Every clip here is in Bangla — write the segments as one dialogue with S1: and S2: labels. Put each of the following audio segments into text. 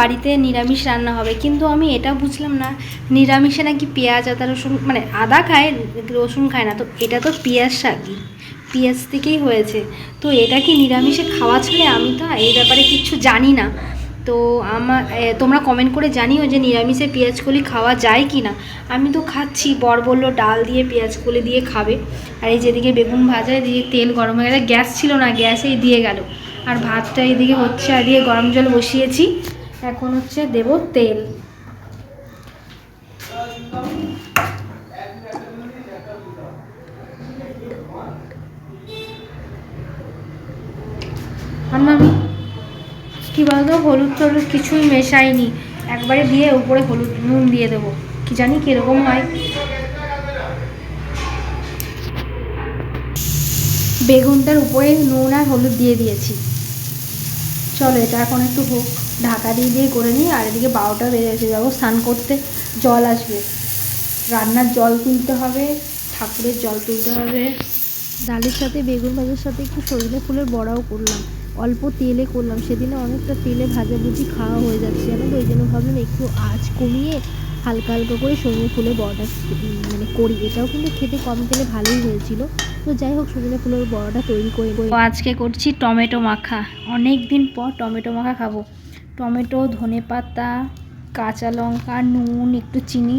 S1: বাড়িতে নিরামিষ রান্না হবে। কিন্তু আমি এটা বুঝলাম না, নিরামিষে নাকি পেঁয়াজ, আদা, রসুন মানে আদা খায়, রসুন খায় না। তো এটা তো পেঁয়াজ শাকই, পেঁয়াজ থেকেই হয়েছে। তো এটা কি নিরামিষে খাওয়া ছাড়ে? আমি তো এই ব্যাপারে কিচ্ছু জানি না। তো আমার তোমরা কমেন্ট করে জানিও যে নিরামিষে পেঁয়াজ কলি খাওয়া যায় কি না আমি তো খাচ্ছি, বর বলল ডাল দিয়ে পেঁয়াজ কলি দিয়ে খাবে। আর এই যেদিকে বেগুন ভাজা, এদিকে তেল গরম হয়ে গেছে। গ্যাস ছিল না, গ্যাসেই দিয়ে গেল। আর ভাতটা এদিকে হচ্ছে, আর দিয়ে গরম জল বসিয়েছি। এখন হচ্ছে দেব তেল। কি বলতো? হলুদ টলুদ কিছুই মেশাইনি। একবারে দিয়ে উপরে হলুদ নুন দিয়ে দেবো। কি জানি কীরকম হয়। বেগুনটার উপরে নুন আর হলুদ দিয়ে দিয়েছি। চলো, এটা এখন একটু হোক। ঢাকা দিয়ে দিয়ে করে নিই আর এদিকে বারোটা বেজে গেছে। যাব স্নান করতে জল আসবে। রান্নার জল তুলতে হবে, ঠাকুরের জল তুলতে হবে।
S2: ডালের সাথে, বেগুন ভাজার সাথে একটু সজনে ফুলের বড়াও করলাম। অল্প তেলে করলাম। সেদিনে অনেকটা তেলে ভাজাভুজি খাওয়া হয়ে যাচ্ছে জানো তো? ওই জন্য ভাবলাম একটু আঁচ কমিয়ে হালকা হালকা করে সজনে ফুলের বড়াটা মানে করি। এটাও কিন্তু খেতে কম তেলে ভালোই হয়েছিল। তো যাই হোক সজনে ফুলের বড়াটা তৈরি করে
S1: আজকে করছি টমেটো মাখা। অনেক দিন পর টমেটো মাখা খাব। টমেটো, ধনে পাতা, কাঁচা লঙ্কা, নুন, একটু চিনি।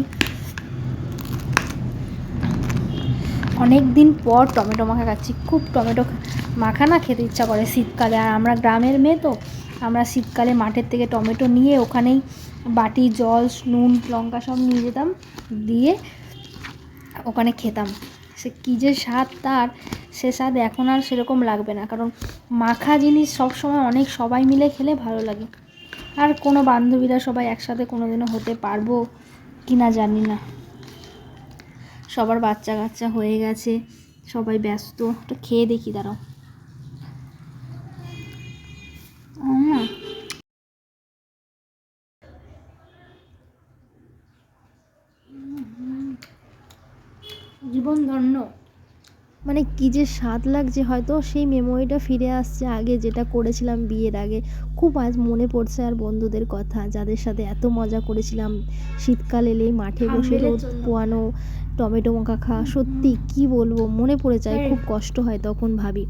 S1: অনেক দিন পর টমেটো মাখা খাচ্ছি। খুব টমেটো মাখা না খেতে ইচ্ছা করে শীতকালে। আর আমরা গ্রামের মেয়ে তো, আমরা শীতকালে মাঠের থেকে টমেটো নিয়ে ওখানেই বাটি, জল, নুন, লঙ্কা সব নিয়ে যেতাম, দিয়ে ওখানে খেতাম। সে কী যে স্বাদ তার, সে স্বাদ এখন আর সেরকম লাগবে না। কারণ মাখা জিনিস সব সময় অনেক সবাই মিলে খেলে ভালো লাগে। আর কোনো বান্ধবীরা সবাই একসাথে কোনো দিনও হতে পারব কি না জানি না। সবার বাচ্চা কাচ্চা হয়ে গেছে, সবাই ব্যস্ত। একটু খেয়ে দেখি, দাঁড়াও। জীবন ধন্য।
S2: মানে কী যে স্বাদ লাগছে হয়তো সেই মেমোরিটা ফিরে আসছে আগে যেটা করেছিলাম বিয়ের আগে। খুব আজ মনে পড়ছে আর বন্ধুদের কথা যাদের সাথে এত মজা করেছিলাম। শীতকাল এলেই মাঠে বসে রোদ পোয়ানো টমেটো মাখা খাওয়া সত্যি কি বলব মনে পড়ে যায় খুব কষ্ট হয় তখন ভাবি।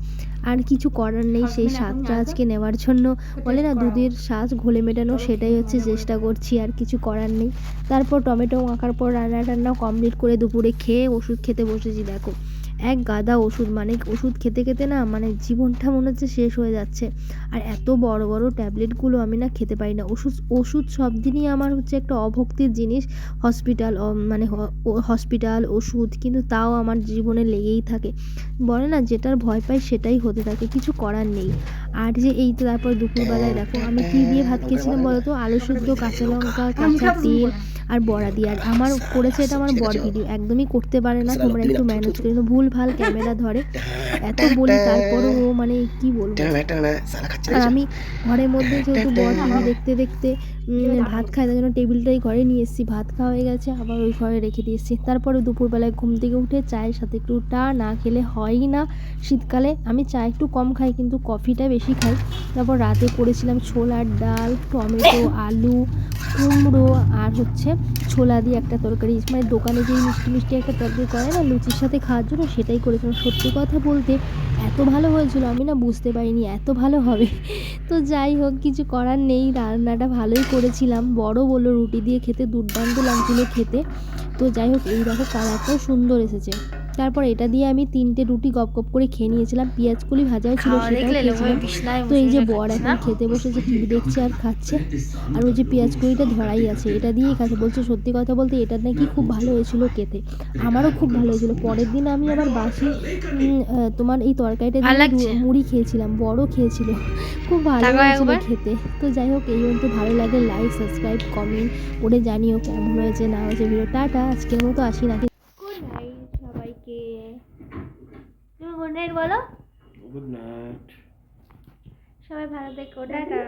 S2: আর কিছু করার নেই সেই স্বাদটা আজকে নেওয়ার জন্য। বলে না দুধের স্বাদ ঘোলে মেটানো সেটাই হচ্ছে চেষ্টা করছি আর কিছু করার নেই। তারপর টমেটো মাখার পর রান্না টান্না কমপ্লিট করে দুপুরে খেয়ে ওষুধ খেতে বসেছি দেখো। এক গাদা ওষুধ মানে ওষুধ খেতে খেতে না মানে জীবনটা মনে হচ্ছে শেষ হয়ে যাচ্ছে। আর এত বড় বড় ট্যাবলেটগুলো আমি না খেতে পারি না। ওষুধ ওষুধ সব দিনই আমার হচ্ছে একটা অভক্তির জিনিস। হসপিটাল মানে হসপিটাল ওষুধ কিন্তু তাও আমার জীবনে লেগেই থাকে। বলে না যেটার ভয় পাই সেটাই হতে থাকে কিছু করার নেই। আর যে এই তো তারপর দুপুরবেলায় দেখো আমি কী দিয়ে ভাত খেয়েছিলাম বলো তো? আলু শুদ্ধ কাঁচা লঙ্কা কাঁচা তেল আর বড়া দিয়ে। আর আমার করেছে এটা আমার বড় ভিডিও একদমই করতে পারে না, তোমরা একটু ম্যানেজ করে। ভুল ভালো ক্যামেরা ধরে। এত বলি, তারপরও ও মানে কি বলব? আর আমি ঘরের মধ্যে যেহেতু বর টিভি দেখতে দেখতে ভাত খায় তার জন্য টেবিলটাই ঘরে নিয়ে এসেছি। ভাত খাওয়া হয়ে গেছে, আবার ওই ঘরে রেখে দিয়ে এসেছি। তারপরে দুপুরবেলায় ঘুম থেকে উঠে চায়ের সাথে একটু টা না খেলে হয়ই না। শীতকালে আমি চা একটু কম খাই, কিন্তু কফিটা বেশি খাই। তারপর রাতে করেছিলাম ছোলার ডাল, টমেটো, আলু কুমড়ো আর হচ্ছে ছোলা দিয়ে একটা তরকারি। মানে দোকানে যেই মিষ্টি মিষ্টি একটা তরকারি করে না লুচির সাথে খাওয়ার জন্য সেটাই করেছিলাম। সত্যি কথা বলতে এত ভালো হয়েছিল আমি না বুঝতে পারিনি এত ভালো হবে। তো যাই হোক কিছু করার নেই রান্নাটা ভালোই করেছিলাম। বড় বলল রুটি দিয়ে খেতে দুর্দান্ত লাগছিল খেতে। তো যাই হোক এই দেখো কালারটাও সুন্দর এসেছে। তারপর এটা দিয়ে আমি তিনটে রুটি গপ গপ করে খেয়ে নিয়েছিলাম। পেঁয়াজ কলি ভাজাও ছিল খেয়েছিলাম। তো এই যে বর এখন? খেতে বসেছে টিভি দেখছে আর খাচ্ছে। আর ওই যে পেঁয়াজ কড়িটা ধরাই আছে এটা দিয়েই খাচ্ছে। বলছে সত্যি কথা বলতে এটা নাকি খুব ভালো হয়েছিল খেতে। আমারও খুব ভালো হয়েছিল। পরের দিন আমি আবার বাসি তোমার এই তরকারিটা দিয়ে মুড়ি খেয়েছিলাম বড় খেয়েছিল। খুব ভালো হয়েছিল খেতে। তো যাই হোক এই পর্যন্ত ভালো লাগে লাইক সাবস্ক্রাইব কমেন্ট করে জানিও কেমন হয়েছে না হয়েছে ভিডিও টাটা আজকের মতো আসি নাকি
S1: গুড নাইট সবাইকে তুমি গুড নাইট বলো।
S3: গুড নাইট
S1: সবাই ভালো থেকো। টাটা